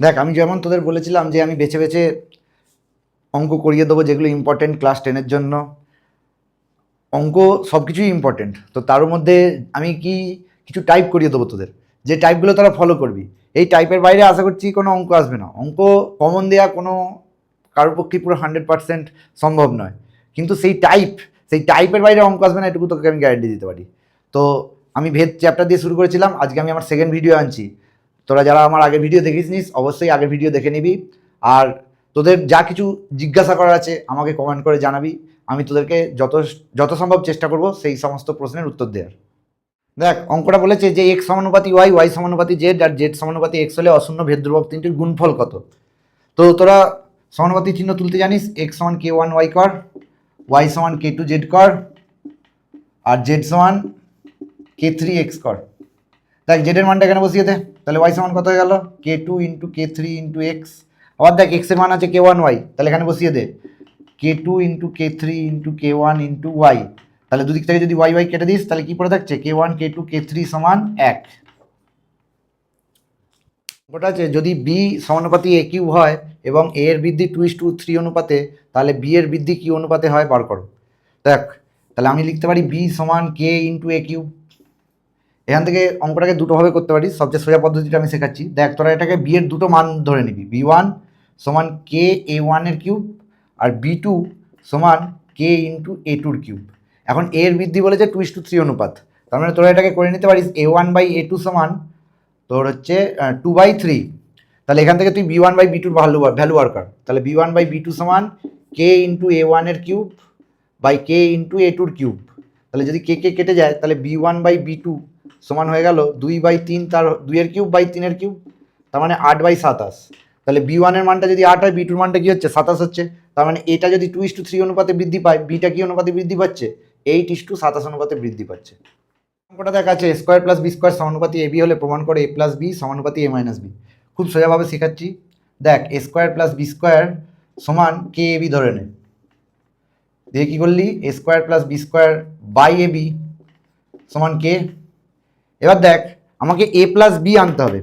দেখ, আমি যেমন তোদের বলেছিলাম যে আমি বেছে বেছে অঙ্ক করিয়ে দেবো যেগুলো ইম্পর্টেন্ট ক্লাস টেনের জন্য। অঙ্ক সব কিছুই ইম্পর্টেন্ট তো তার মধ্যে আমি কি কিছু টাইপ করিয়ে দেবো তোদের? যে টাইপগুলো তারা ফলো করবি। এই টাইপের বাইরে আশা করছি কোনো অঙ্ক আসবে না। অঙ্ক কমন দেওয়া কোনো কারোর পক্ষে পুরো হান্ড্রেড পার্সেন্ট সম্ভব নয়। কিন্তু সেই টাইপ সেই টাইপের বাইরে অঙ্ক আসবে না, এটুকু তোকে আমি গ্যারান্টি দিতে পারি। তো আমি ভেদ চ্যাপ্টার দিয়ে শুরু করেছিলাম। আজকে আমি আমার সেকেন্ড ভিডিও আনছি। তোরা যারা আমার আগে ভিডিও দেখিসনিস অবশ্যই আগে ভিডিও দেখে নিবি। আর তোদের যা কিছু জিজ্ঞাসা করার আছে, আমাকে কমেন্ট করে জানাবি। আমি তোদেরকে যত যত সম্ভব চেষ্টা করব সেই সমস্ত প্রশ্নের উত্তর দেওয়ার। দেখ, অঙ্কটা বলেছে যে এক্স সমানুপাতি ওয়াই ওয়াই সমানুপাতি জেড আর জেড সমানুপাতি এক্স হলে অশূন্য ভেদ তিনটির গুণফল কত? তো তোরা সমানুপাতি চিহ্ন তুলতে জানিস এক্স সমান কে ওয়ান ওয়াই কর ওয়াই সমান কে টু জেড কর আর জেড সমান কে থ্রি এক্স কর দেখ জেডের মানটা এখানে বসিয়ে দে। তাহলে ওয়াই সমান কত হয়ে গেল? K two into K three into X আবার দেখ এক্স এক্সের মান আছে কে ওয়ান ওয়াই তাহলে এখানে বসিয়ে দে। K two into K three into K one into Y তাহলে দুদিক থেকে যদি ওয়াই ওয়াই কেটে দিস, তাহলে কি পড়ে থাকছে? K one K two K three সমান এক। ওটা আছে, যদি বি সমানুপাতি এ কিউ হয় এবং এ এর বৃদ্ধি টু ইস টু থ্রি অনুপাতে, তাহলে বি এর বৃদ্ধি কি অনুপাতে হয়? বার করো। দেখ, তাহলে আমি লিখতে পারি বি সমান কে ইন্টু এ কিউ এখান থেকে অঙ্কটাকে দুটোভাবে করতে পারি সবচেয়ে সোজা পদ্ধতিটা আমি শেখাচ্ছি। দেখ, তোরা এটাকে বি এর দুটো মান ধরে নিবি। বি ওয়ান সমান কে এ ওয়ানের কিউব আর বি টু সমান কে ইন্টু এ টুর কিউব এখন এ এর বৃদ্ধি বলেছে টু ইস টু থ্রি অনুপাত। তার মানে তোরা এটাকে করে নিতে পারিস A one by A two সমান তোর হচ্ছে টু বাই থ্রি তাহলে এখান থেকে তুই বি ওয়ান বাই বি টুর ভ্যালু ভ্যালু বার কর। তাহলে B one by B two সমান কে ইন্টু এ ওয়ানের cube by K into A tour cube তাহলে যদি কে কে কেটে যায়, তাহলে B one by B two সমান হয়ে গেল দুই বাই তিন তার দুইয়ের কিউব বাই তিনের কিউব, তার মানে আট বাই সাতাশ। তাহলে বি ওয়ানের মানটা যদি আট হয় বি টুর মানটা কি হচ্ছে? সাতাশ হচ্ছে। তার মানে এটা যদি টু ইস টু থ্রি অনুপাতে বৃদ্ধি পায় বিটা কি অনুপাতে বৃদ্ধি পাচ্ছে? এইট ইস টু সাতাশ অনুপাতে বৃদ্ধি পাচ্ছে। অঙ্কটা দেখা আছে স্কোয়ার প্লাস বি স্কোয়ার সমানুপাতি এ বি হলে প্রমাণ করে এ প্লাস বি সমানুপাতি এ মাইনাস বি খুব সোজাভাবে শেখাচ্ছি। দেখ A square plus B square সমান কে এ বি ধরে নে। দিয়ে কী করলি? A square plus B square by A B সমান কে এবার দেখ, আমাকে এ প্লাস বি আনতে হবে।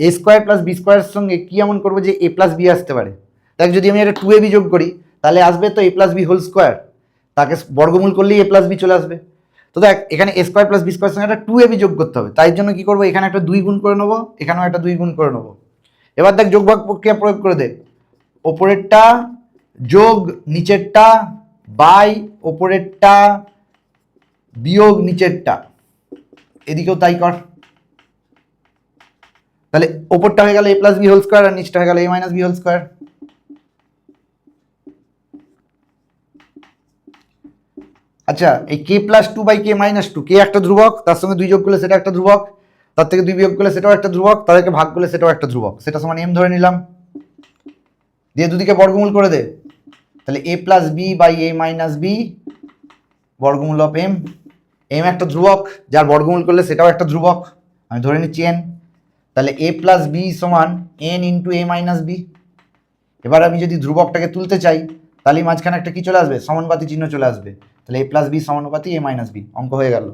এ স্কোয়ার প্লাস বি স্কোয়ারের সঙ্গে কী এমন করব যে এ প্লাস বি আসতে পারে? দেখ, যদি আমি একটা টু এ বি যোগ করি, তাহলে আসবে তো A plus B whole square তাকে বর্গমূল করলেই এ প্লাস বি চলে আসবে। তো দেখ, এখানে A square plus B square সঙ্গে একটা টু এ বি যোগ করতে হবে। তাই জন্য কী করব, এখানে একটা দুই গুণ করে নেব, এখানেও একটা দুই গুণ করে নেব। এবার দেখ যোগভাগ প্রক্রিয়া প্রয়োগ করে দে। ওপরেরটা যোগ নিচেরটা বাই, ওপরেরটা বিয়োগ নিচেরটা। এদিকেও তাই কর। তাহলে ওপরটা হয়ে গেল A plus B whole square আর নিচটা হয়ে গেল A minus B whole square আচ্ছা এই K plus two by K minus two K একটা ধ্রুবক, তার সঙ্গে দুই যোগ করলে সেটা একটা ধ্রুবক, তার থেকে দুই বিয়োগ করলে সেটাও একটা ধ্রুবক, তাদেরকে ভাগ করলে সেটাও একটা ধ্রুবক। সেটা সমান এম ধরে নিলাম। দিয়ে দুদিকে বর্গমূল করে দে। তাহলে A plus B by A minus B বর্গমূল অফ এম এম একটা ধ্রুবক, যার বর্গমূল করলে সেটাও একটা ধ্রুবক। আমি ধরে নিচ্ছি এন তাহলে এ প্লাস বি সমান N into A minus B এবার আমি যদি ধ্রুবকটাকে তুলতে চাই, তাহলে মাঝখানে একটা কি চলে আসবে? সমানুপাতি চিহ্ন চলে আসবে। তাহলে এ প্লাস বি সমানুপাতি এ মাইনাস বি অঙ্ক হয়ে গেল।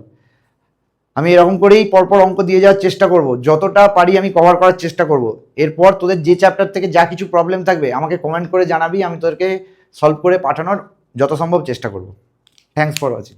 আমি এরকম করেই পরপর অঙ্ক দিয়ে যাওয়ার চেষ্টা করব। যতটা পারি আমি কভার করার চেষ্টা করব। এরপর তোদের যে চ্যাপ্টার থেকে যা কিছু প্রবলেম থাকবে, আমাকে কমেন্ট করে জানাবি, আমি তোদেরকে সলভ করে পাঠানোর যত সম্ভব চেষ্টা করব। Thanks for watching